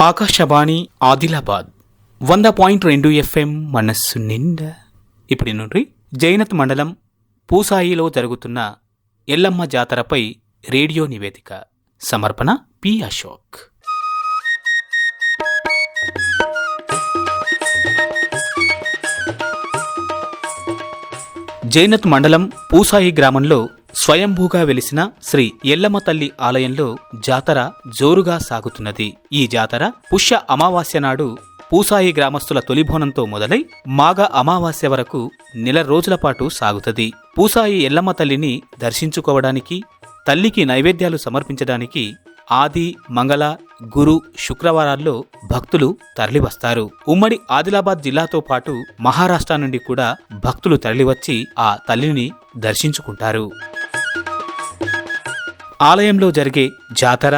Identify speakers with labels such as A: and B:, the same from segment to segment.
A: ఆకాశవాణి ఆదిలాబాద్ వంద పాయింట్ రెండు ఎఫ్ఎం మనస్సు నిండా. ఇప్పుడు నుండి జైనత్ మండలం పూసాయిలో జరుగుతున్న ఎల్లమ్మ జాతరపై రేడియో నివేదిక. సమర్పణ పి అశోక్. జైనత్ మండలం పూసాయి గ్రామంలో స్వయంభూగా వెలిసిన శ్రీ ఎల్లమ్మ తల్లి ఆలయంలో జాతర జోరుగా సాగుతున్నది. ఈ జాతర పుష్య అమావాస్య నాడు పూసాయి గ్రామస్తుల తొలిబోనంతో మొదలై మాఘ అమావాస్య వరకు నెల రోజుల పాటు సాగుతుంది. పూసాయి ఎల్లమ్మ తల్లిని దర్శించుకోవడానికి తల్లికి నైవేద్యాలు సమర్పించడానికి ఆది మంగళ గురు శుక్రవారాల్లో భక్తులు తరలివస్తారు. ఉమ్మడి ఆదిలాబాద్ జిల్లాతో పాటు మహారాష్ట్ర నుండి కూడా భక్తులు తరలివచ్చి ఆ తల్లిని దర్శించుకుంటారు. ఆలయంలో జరిగే జాతర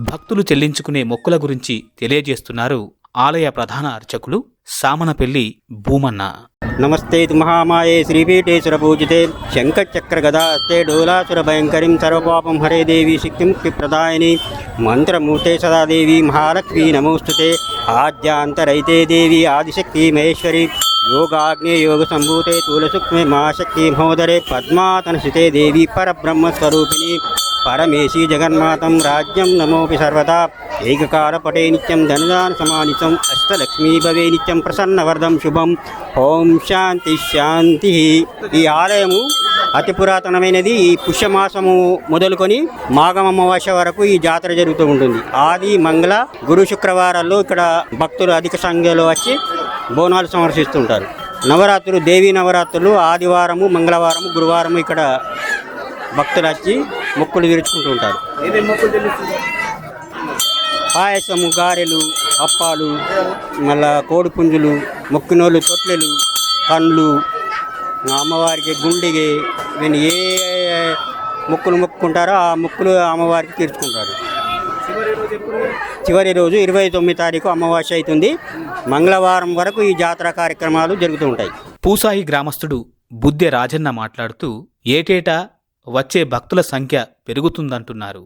A: భక్తులు చెల్లించుకునే మొక్కుల గురించి తెలియజేస్తున్నారు ఆలయ ప్రధాన అర్చకులు సామనపల్లి భూమన్న.
B: నమస్తే మహామాయే శ్రీపీఠేశ్వర పూజితే శంఖచక్ర గదాస్తే డోలాసుర భయంకరీం సర్వపాపం హరే దేవి శక్తిముక్తి ప్రదాయని మంత్రమూర్తే సదాదేవి మహాలక్ష్మి నమోస్తుతే ఆద్యాంతరైతే దేవి ఆదిశక్తి మహేశ్వరి. యోగాగ్నే యోగ సంభూతే తులసుక్ష్మే మహాశక్తి మహోదరే పద్మాతనసితే దేవి పరబ్రహ్మస్వరూపిణి. పరమేశీ జగన్మాతం రాజ్యం నమోపి సర్వదా. ఏకకాలపటే నిత్యం ధనుదాన సమానితం అష్టలక్ష్మీ భవే నిత్యం ప్రసన్నవర్ధం శుభం. ఓం శాంతి శాంతి. ఈ ఆలయము అతి పురాతనమైనది. ఈ పుష్యమాసము మొదలుకొని మాఘం అమావాస్య వరకు ఈ జాతర జరుగుతూ ఉంటుంది. ఆది మంగళ గురు శుక్రవారాల్లో ఇక్కడ భక్తులు అధిక సంఖ్యలో వచ్చి బోనాలు సందర్శిస్తుంటారు నవరాత్రులు దేవీ నవరాత్రులు ఆదివారము మంగళవారము గురువారము ఇక్కడ భక్తులు వచ్చి మొక్కులు తీర్చుకుంటూ ఉంటారు పాయసము గారెలు అప్పాలు మళ్ళా కోడిపుంజులు మొక్కినోళ్ళు తొట్లెలు కండ్లు అమ్మవారికి గుండిగే నేను ఏ మొక్కులు మొక్కుకుంటారో ఆ మొక్కులు అమ్మవారికి తీర్చుకుంటారు. చివరి రోజు ఇరవై తొమ్మిది తారీఖు అమావాస్య అవుతుంది. మంగళవారం వరకు ఈ జాతర కార్యక్రమాలు జరుగుతూ ఉంటాయి.
A: పూసాయి గ్రామస్తుడు బుద్దె రాజన్న మాట్లాడుతూ ఏటేటా వచ్చే భక్తుల సంఖ్య పెరుగుతుందంటున్నారు.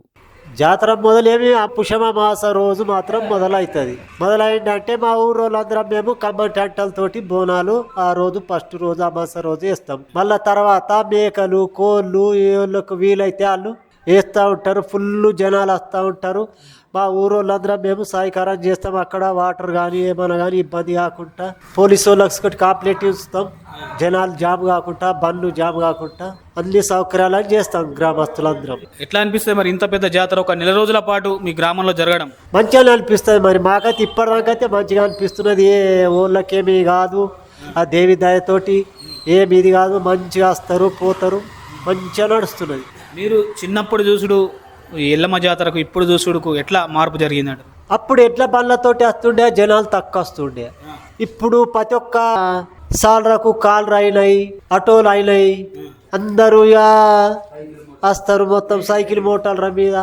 C: జాతర మొదలేమి ఆ పుషమ మాస రోజు మాత్రం మొదలవుతుంది మొదలైందంటే మా ఊరు వాళ్ళందరం మేము కమ్మటంటలతోటి బోనాలు ఆ రోజు ఫస్ట్ రోజు అమాస రోజు వేస్తాం మళ్ళా తర్వాత మేకలు కోళ్ళు వీళ్ళకు వీలైతే వాళ్ళు వేస్తూ ఉంటారు ఫుల్ జనాలు వస్తూ ఉంటారు. మా ఊరు వాళ్ళందరం మేము సహకారం చేస్తాం. అక్కడ వాటర్ కానీ ఏమైనా కానీ ఇబ్బంది కాకుండా పోలీసు వాళ్ళకి కాంప్లైంట్ ఇస్తాం. జనాలు జామ్ కాకుండా బండ్లు జామ్ కాకుండా అన్ని సౌకర్యాలు చేస్తాం గ్రామస్తులందరం.
A: ఎట్లా అనిపిస్తుంది మరి ఇంత పెద్ద జాతర ఒక నెల రోజుల పాటు మీ గ్రామంలో జరగడం?
C: మంచిగానే అనిపిస్తుంది మరి. మాకైతే ఇప్పటిదాకైతే మంచిగా అనిపిస్తున్నది. ఏ ఊళ్ళకేమీ కాదు. ఆ దేవి దయతోటి ఏమి ఇది కాదు. మంచిగా వస్తారు పోతారు. మంచిగా నడుస్తున్నది.
A: మీరు చిన్నప్పుడు చూసుడు ఎల్లమ్మ జాతరకు ఇప్పుడు చూసుడుకు ఎట్లా మార్పు జరిగిందంట?
C: అప్పుడు ఎట్ల బండ్లతోటి వస్తుండే జనాలు తక్కువ వస్తుండే. ఇప్పుడు ప్రతి ఒక్క సాలరకు కాళ్ళు అయినాయి ఆటోలు అయినాయి. అందరూ వస్తారు మొత్తం సైకిల్ మోటార్ల మీద.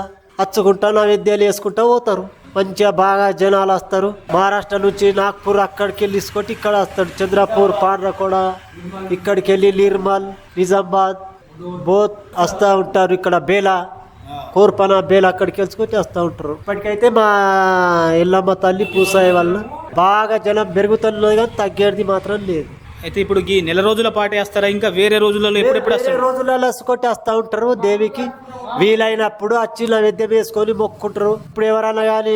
C: అచ్చుకుంటా నైవేద్యాలు వేసుకుంటా పోతారు. మంచిగా బాగా జనాలు వస్తారు. మహారాష్ట్ర నుంచి నాగ్పూర్ అక్కడికి వెళ్ళి తీసుకొట్టి ఇక్కడ వస్తాడు. చంద్రపూర్ పాండ్రకోడ ఇక్కడికి వెళ్ళి నిర్మల్ నిజామాబాద్. బోత్ వస్తూ ఉంటారు ఇక్కడ బేలా కోర్పన బేల అక్కడికి వెళ్ళుకొని వస్తూ ఉంటారు. ఇప్పటికైతే మా ఎల్లమ్మ తల్లి పూసాయి వల్ల బాగా జనం పెరుగుతున్నది కానీ తగ్గేది మాత్రం లేదు.
A: అయితే ఇప్పుడు ఈ నెల రోజుల పాటు వేస్తారా? ఇంకా వేరే రోజులలో ఎప్పుడెప్పుడు
C: వేరే రోజులలో కొట్టి వస్తూ ఉంటారు దేవికి. వీలైనప్పుడు వచ్చి నైవేద్యం వేసుకొని మొక్కుంటారు. ఇప్పుడు ఎవరైనా కానీ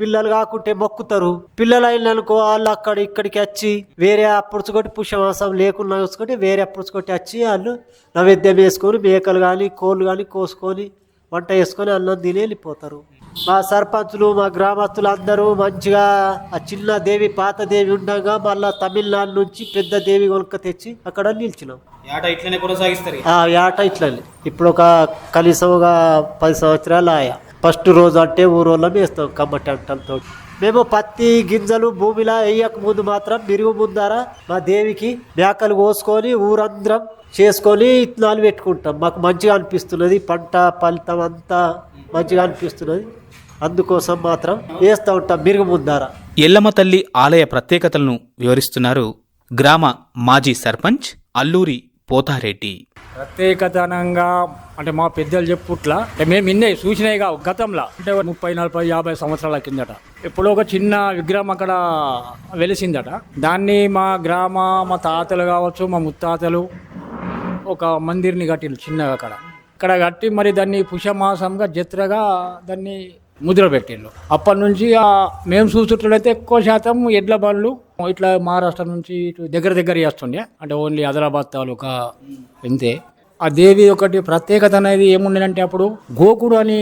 C: పిల్లలు కాకుంటే మొక్కుతారు. పిల్లలు అయిన అనుకో వాళ్ళు అక్కడ ఇక్కడికి వచ్చి వేరే అప్పుడుచుకొట్టి పుష్యమాసం లేకుండా చూసుకొని వేరే అప్పుడుచుకొట్టి వచ్చి వాళ్ళు నైవేద్యం వేసుకొని మేకలు కానీ కోళ్ళు కానీ కోసుకొని వంట వేసుకొని అన్నం తిని వెళ్ళిపోతారు. మా సర్పంచులు మా గ్రామస్తులు అందరూ మంచిగా ఆ చిన్న దేవి పాత దేవి ఉండగా మళ్ళా తమిళనాడు నుంచి పెద్ద దేవి కొనుక్క తెచ్చి అక్కడ నిలిచినాం.
A: ఏట ఇట్లనే కొనసాగిస్తారు
C: ఆ ఏట ఇట్లా ఇప్పుడు ఒక కనీసం ఒక పది సంవత్సరాలు ఆయా. ఫస్ట్ రోజు అంటే ఊరోళ్ళం వేస్తాం కమ్మటి అంటలతో మేము పత్తి గింజలు భూమిలా వేయక ముందు మాత్రం మిరుగు ముందర మా దేవికి మేకలు కోసుకొని ఊరందరం చేసుకొని ఇత్తనాలు పెట్టుకుంటాం. మాకు మంచిగా అనిపిస్తున్నది పంట ఫలితం అంతా మంచిగా అనిపిస్తున్నది. అందుకోసం మాత్రం వేస్తూ ఉంటాం మిరుగు ముందర.
A: ఎల్లమ్మ తల్లి ఆలయ ప్రత్యేకతలను వివరిస్తున్నారు గ్రామ మాజీ సర్పంచ్ అల్లూరి పోతారెడ్డి.
D: ప్రత్యేకతనంగా అంటే మా పెద్దలు చెప్పుట్లా అంటే మేము ఇన్నే సూచనగా గతంలో అంటే ముప్పై నలభై యాభై సంవత్సరాల కిందట. ఎప్పుడో ఒక చిన్న విగ్రహం అక్కడ వెలిసిందట. దాన్ని మా గ్రామ మా తాతలు కావచ్చు మా ముత్తాతలు ఒక మందిర్ని కట్టిండు చిన్నగా అక్కడ. అక్కడ కట్టి మరి దాన్ని పుషమాసంగా జత్రగా దాన్ని ముద్ర పెట్టిండు అప్పటి నుంచి ఆ మేము చూసుకున్నట్లయితే ఎక్కువ శాతం ఎడ్ల బండ్లు ఇట్లా మహారాష్ట్ర నుంచి ఇటు దగ్గర దగ్గర చేస్తుండే. అంటే ఓన్లీ హైదరాబాద్ తాలూకా ఇంతే. ఆ దేవి ఒకటి ప్రత్యేకత అనేది ఏముండేనంటే అప్పుడు గోకుడు అని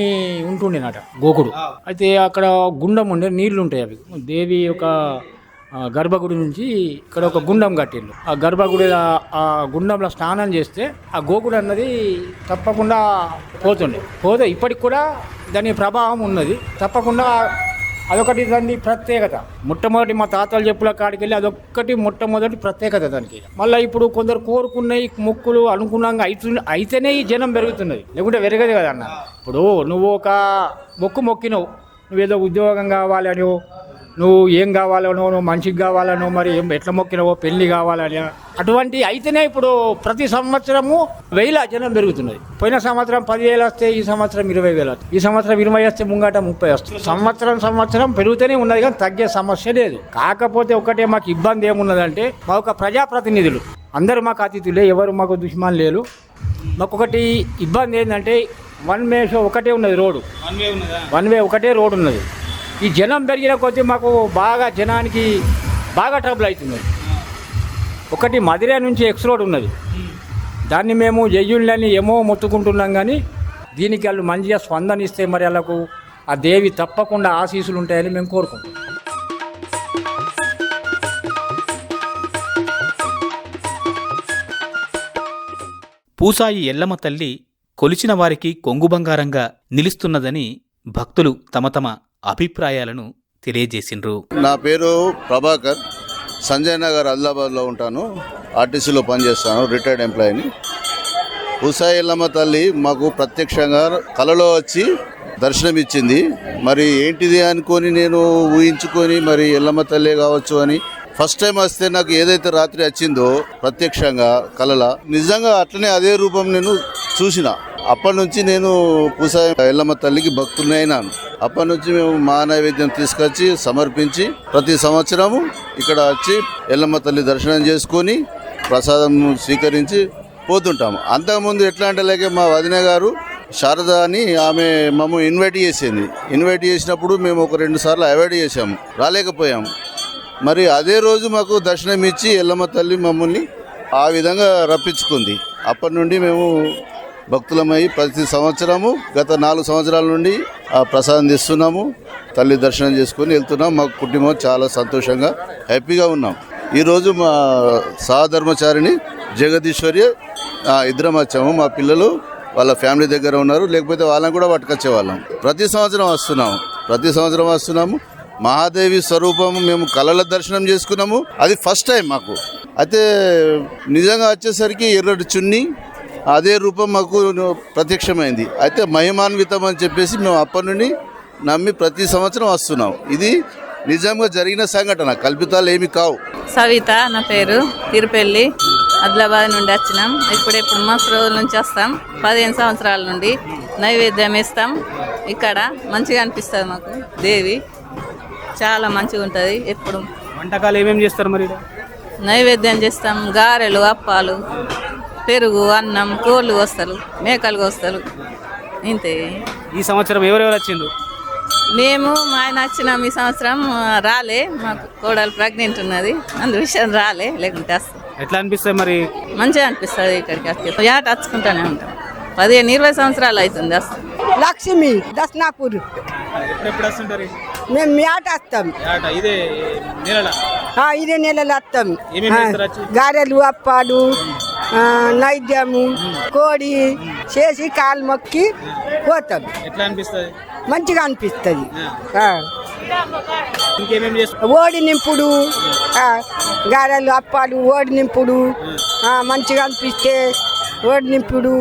D: ఉంటుండేనట గోకుడు. అయితే అక్కడ గుండం ఉండే నీళ్ళు ఉంటాయి అవి. దేవి ఒక ఆ గర్భగుడి నుంచి ఇక్కడ ఒక గుండం కట్టిండు ఆ గర్భగుడి ఆ- గుండంలో స్నానం చేస్తే ఆ గోకుడు అన్నది తప్పకుండా పోతుండే. పోతే ఇప్పటికి కూడా దాని ప్రభావం ఉన్నది. తప్పకుండా అదొకటి దాని ప్రత్యేకత. మొట్టమొదటి మా తాతలు చెప్పుల కాడికి వెళ్ళి అదొక్కటి మొట్టమొదటి ప్రత్యేకత దానికి. మళ్ళీ ఇప్పుడు కొందరు కోరుకున్నాయి మొక్కులు అనుకున్నాక అయితే అయితేనే ఈ జనం పెరుగుతున్నది. లేకుంటే పెరగదు కదా అన్న. ఇప్పుడు నువ్వు ఒక మొక్కు మొక్కినవు. నువ్వేదో ఉద్యోగం కావాలి అని నువ్వు ఏం కావాలనో నువ్వు మనిషికి కావాలనో మరి ఏం ఎట్లా మొక్కినవో పెళ్ళి కావాలని అటువంటి అయితేనే ఇప్పుడు ప్రతి సంవత్సరము వేల జనం పెరుగుతున్నది. పోయిన సంవత్సరం పదివేలు వస్తే ఈ సంవత్సరం ఇరవై వేలు వస్తాయి ఈ సంవత్సరం ఇరవై వస్తే ముంగట ముప్పై వస్తాయి సంవత్సరం సంవత్సరం పెరుగుతూనే ఉన్నది కానీ తగ్గే సమస్య లేదు. కాకపోతే ఒకటే మాకు ఇబ్బంది ఏమున్నదంటే మా ఒక ప్రజాప్రతినిధులు. అందరూ మాకు అతిథులే ఎవరు మాకు దుష్మాన్ లేరు. మాకు ఒకటి ఇబ్బంది ఏంటంటే వన్ వే షో ఒకటే ఉన్నది రోడ్డు. వన్ వే ఒకటే రోడ్ ఉన్నది. ఈ జనం పెరిగిన కొద్దీ మాకు బాగా జనానికి బాగా ట్రబుల్ అవుతుంది. ఒకటి మదిరే నుంచి ఎక్స్ రోడ్ ఉన్నది. దాన్ని మేము జయ్యుళ్ళని ఏమో మొత్తుకుంటున్నాం కానీ దీనికి వాళ్ళు మంచిగా స్పందన ఇస్తే మరి వాళ్ళకు ఆ దేవి తప్పకుండా ఆశీస్సులు ఉంటాయని మేము కోరుకుంటాం
A: పూసాయి ఎల్లమ్మ తల్లి కొలిచిన వారికి కొంగు బంగారంగా నిలుస్తున్నదని భక్తులు తమ తమ అభిప్రాయాలను తెలియజేసిండ్రు.
E: నా పేరు ప్రభాకర్. సంజయ్ నగర్ ఆదిలాబాద్లో ఉంటాను. ఆర్టీసీలో పనిచేస్తాను రిటైర్డ్ ఎంప్లాయీని ఉసాయి ఎల్లమ్మ తల్లి మాకు ప్రత్యక్షంగా కలలో వచ్చి దర్శనం ఇచ్చింది. మరి ఏంటిది అనుకొని నేను ఊహించుకొని మరి ఎల్లమ్మ తల్లే కావచ్చు అని ఫస్ట్ టైం వస్తే నాకు ఏదైతే రాత్రి వచ్చిందో ప్రత్యక్షంగా కలల నిజంగా అట్లనే అదే రూపం నేను చూసిన. అప్పటి నుంచి నేను పూసా ఎల్లమ్మ తల్లికి భక్తుని అయినాను. అప్పటి నుంచి మేము మా నైవేద్యం తీసుకొచ్చి సమర్పించి ప్రతి సంవత్సరము ఇక్కడ వచ్చి ఎల్లమ్మ తల్లి దర్శనం చేసుకొని ప్రసాదం స్వీకరించి పోతుంటాము. అంతకుముందు ఎట్లా అంటే లేక మా వదిన గారు శారద అని ఆమె మమ్మ ఇన్వైట్ చేసింది. ఇన్వైట్ చేసినప్పుడు మేము ఒక రెండు సార్లు అవాయిడ్ చేసాము రాలేకపోయాము. మరి అదే రోజు మాకు దర్శనం ఇచ్చి ఎల్లమ్మ తల్లి మమ్మల్ని ఆ విధంగా రప్పించుకుంది. అప్పటి నుండి మేము భక్తులమై ప్రతి సంవత్సరము గత నాలుగు సంవత్సరాల నుండి ఆ ప్రసాదం తీస్తున్నాము. తల్లి దర్శనం చేసుకుని వెళ్తున్నాం. మా కుటుంబం చాలా సంతోషంగా హ్యాపీగా ఉన్నాం. ఈరోజు మా సహధర్మచారిణి జగదీశ్వర్య ఇద్దరం వచ్చాము మా పిల్లలు వాళ్ళ ఫ్యామిలీ దగ్గర ఉన్నారు. లేకపోతే వాళ్ళని కూడా పట్టుకొచ్చే వాళ్ళం ప్రతి సంవత్సరం వస్తున్నాము. ప్రతి సంవత్సరం వస్తున్నాము. మహాదేవి స్వరూపము మేము కళల దర్శనం చేసుకున్నాము. అది ఫస్ట్ టైం మాకు. అయితే నిజంగా వచ్చేసరికి ఎర్రటి చున్ని అదే రూపం మాకు ప్రత్యక్షమైంది. అయితే మహిమాన్వితం అని చెప్పేసి మేము అప్పటి నుండి నమ్మి ప్రతి సంవత్సరం వస్తున్నాం. ఇది నిజంగా జరిగిన సంఘటన. కల్పితాలు ఏమి కావు.
F: సవిత నా పేరు. తిరుపెల్లి ఆదిలాబాద్ నుండి వచ్చినాం. ఇప్పుడెప్పుడు మస్తు రోజుల నుంచి వస్తాం. పదిహేను సంవత్సరాల నుండి నైవేద్యం ఇస్తాం ఇక్కడ మంచిగా అనిపిస్తుంది మాకు. దేవి చాలా మంచిగా ఉంటుంది ఎప్పుడు.
A: వంటకాలు ఏమేమి చేస్తారు మరి?
F: నైవేద్యం చేస్తాం. గారెలు అప్పాలు. పెరుగు అన్నం కోళ్ళు వస్తారు మేకలు వస్తారు ఇంతే.
A: ఈ సంవత్సరం ఎవరెవరు వచ్చిండ్రు?
F: మేము మా ఆయన వచ్చినాం ఈ సంవత్సరం రాలే మాకు కోడలు ప్రెగ్నెంట్ ఉన్నది అందు విషయం రాలే లేకుంటే వస్తాం
A: ఎట్లా అనిపిస్తాయి మరి?
F: మంచిగా అనిపిస్తుంది ఇక్కడికి వస్తే యాట వచ్చుకుంటానే ఉంటాం. పదిహేను ఇరవై సంవత్సరాలు అవుతుంది వస్తాం
G: లక్ష్మి దస్నాపూర్.
A: ఎప్పుడు వస్తుంటారు?
G: మేము మ్యాట్ వస్తాం.
A: ఇదే నెలల?
G: ఆ, ఇదే నెలలు వస్తాం? గారెలు అప్పాలు నైద్యము కోడి చేసి కాలు మొక్కి పోతాం
A: ఎట్లా అనిపిస్తుంది?
G: మంచిగా అనిపిస్తుంది. ఓడి నింపుడు గారెలు అప్పాలు ఓడి నింపుడు ఆ, మంచిగా అనిపిస్తే ఓడి నింపుడు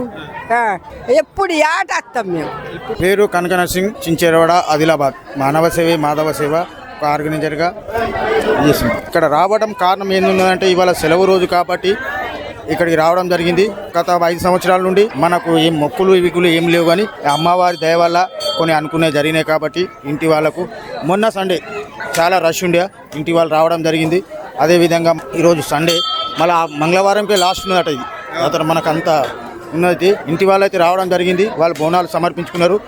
G: ఎప్పుడు యాట వస్తాం మేము.
H: పేరు కనక నరసింగ్ చించేరవాడ ఆదిలాబాద్. మానవ సేవ మాధవ సేవ ఒక ఆర్గనైజర్గా చేసింది ఇక్కడ రావడం కారణం ఏంటంటే ఇవాళ సెలవు రోజు కాబట్టి ఇక్కడికి రావడం జరిగింది. గత ఐదు సంవత్సరాల నుండి మనకు ఏం మొక్కులు విగులు ఏం లేవు కానీ అమ్మవారి దయ వల్ల కొన్ని అనుకునే జరిగినాయి కాబట్టి ఇంటి వాళ్ళకు మొన్న సండే చాలా రష్ ఉండే. ఇంటి వాళ్ళు రావడం జరిగింది. అదేవిధంగా ఈరోజు సండే. మళ్ళీ మంగళవారంకే లాస్ట్ ఉన్నదట ఇది. అతను మనకు ఉన్నది. ఇంటి వాళ్ళైతే రావడం జరిగింది. వాళ్ళు బోనాలు సమర్పించుకున్నారు.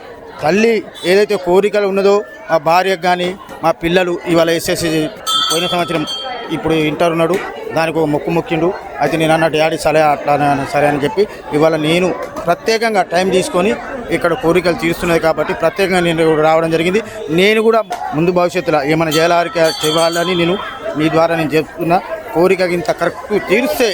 H: తల్లి ఏదైతే కోరికలు ఉన్నదో మా భార్యకు కానీ మా పిల్లలు ఇవాళ ఎస్ఎస్సి పోయిన సంవత్సరం ఇప్పుడు ఇంటర్ ఉన్నాడు. దానికి ఒక మొక్కు మొక్కిండు. అయితే నేను అన్న డాడీ సరే అట్లా సరే అని చెప్పి ఇవాళ నేను ప్రత్యేకంగా టైం తీసుకొని ఇక్కడ కోరికలు తీరుస్తున్నది కాబట్టి ప్రత్యేకంగా నేను రావడం జరిగింది. నేను కూడా ముందు భవిష్యత్తులో ఏమైనా చేయాలి చేయాలని నేను మీ ద్వారా నేను చెప్తున్నా. కోరిక ఇంత కరెక్ట్ తీరిస్తే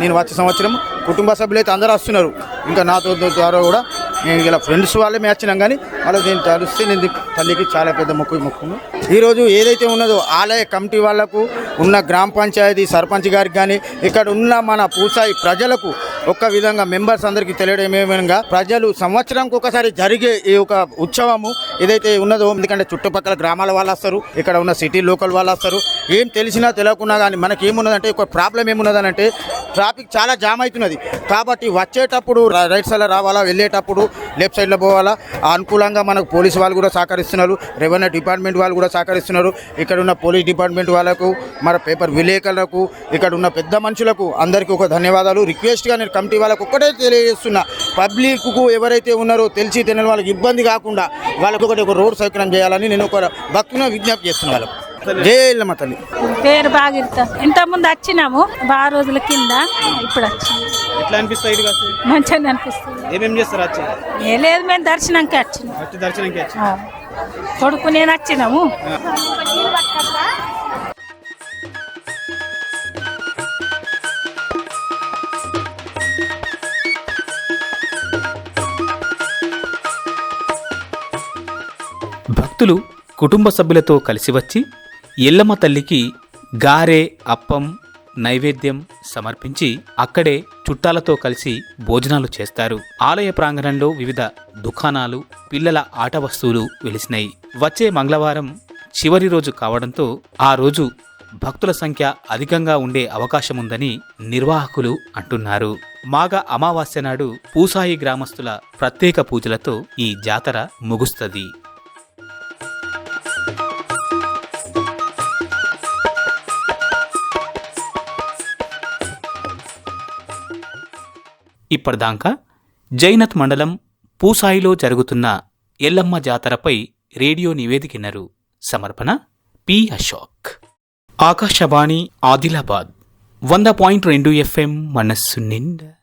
H: నేను వచ్చే సంవత్సరం కుటుంబ సభ్యులు అయితే అందరూ వస్తున్నారు. ఇంకా నాతో ద్వారా కూడా నేను ఇలా ఫ్రెండ్స్ వాళ్ళే వచ్చినాం కానీ వాళ్ళు నేను తలిస్తే నేను తల్లికి చాలా పెద్ద మొక్కు మొక్కును. ఈరోజు ఏదైతే ఉన్నదో ఆలయ కమిటీ వాళ్ళకు ఉన్న గ్రామ పంచాయతీ సర్పంచ్ గారికి కానీ ఇక్కడ ఉన్న మన పూసాయి ప్రజలకు ఒక్క విధంగా మెంబర్స్ అందరికీ తెలియడం ఏమనగా ప్రజలు సంవత్సరంకి ఒకసారి జరిగే ఈ ఒక ఉత్సవము ఏదైతే ఉన్నదో ఎందుకంటే చుట్టుపక్కల గ్రామాల వాళ్ళు వస్తారు ఇక్కడ ఉన్న సిటీ లోకల్ వాళ్ళు వస్తారు ఏం తెలిసినా తెలియకున్నా కానీ మనకి ఏమున్నదంటే ఒక ప్రాబ్లం ఏమున్నదనంటే ట్రాఫిక్ చాలా జామ్ అవుతున్నది. కాబట్టి వచ్చేటప్పుడు రైట్ సైడ్లో రావాలా వెళ్ళేటప్పుడు లెఫ్ట్ సైడ్లో పోవాలా అనుకూలంగా మనకు పోలీసు వాళ్ళు కూడా సహకరిస్తున్నారు రెవెన్యూ డిపార్ట్మెంట్ వాళ్ళు కూడా సహకరిస్తున్నారు. ఇక్కడ ఉన్న పోలీస్ డిపార్ట్మెంట్ వాళ్ళకు మన పేపర్ విలేకరులకు ఇక్కడ ఉన్న పెద్ద మనుషులకు అందరికీ ఒక ధన్యవాదాలు. రిక్వెస్ట్గా నేను కమిటీ వాళ్ళకు ఒక్కటే తెలియజేస్తున్నా. పబ్లిక్కు ఎవరైతే ఉన్నారో తెలిసి తెలియని వాళ్ళకి ఇబ్బంది కాకుండా వాళ్ళకు ఒకటి ఒక రోడ్ సౌకర్యం చేయాలని నేను ఒక భక్తిని విజ్ఞప్తి చేస్తున్నాను వాళ్ళకు. తల్లి.
I: పేరు బాగిరిత. ఇంత ముందు వచ్చినాము బాగా రోజుల కింద ఇప్పుడు వచ్చినాము
A: ఎట్లా వస్తే?
I: మంచిగా అనిపిస్తుంది.
A: ఏమేం చేస్తారు వచ్చి?
I: ఏ లేదు మేము దర్శనంకి వచ్చినాం.
A: వచ్చి దర్శనంకి వచ్చి?
I: ఆ. కొడుకు నేను వచ్చినాము.
A: భక్తులు కుటుంబ సభ్యులతో కలిసి వచ్చి ఎల్లమ్మ తల్లికి గారె అప్పం నైవేద్యం సమర్పించి అక్కడే చుట్టాలతో కలిసి భోజనాలు చేస్తారు. ఆలయ ప్రాంగణంలో వివిధ దుకాణాలు పిల్లల ఆట వస్తువులు వెలిసినాయి. వచ్చే మంగళవారం చివరి రోజు కావడంతో ఆ రోజు భక్తుల సంఖ్య అధికంగా ఉండే అవకాశముందని నిర్వాహకులు అంటున్నారు. మాఘ అమావాస్య నాడు పూసాయి గ్రామస్తుల ప్రత్యేక పూజలతో ఈ జాతర ముగుస్తుంది. ఇప్పటిదాకా జైనత్ మండలం పూసాయిలో జరుగుతున్న ఎల్లమ్మ జాతరపై రేడియో నివేదికినరు. సమర్పణ పి అశోక్. ఆకాశవాణి ఆదిలాబాద్ వంద పాయింట్ రెండు ఎఫ్ఎం మనస్సు నిండా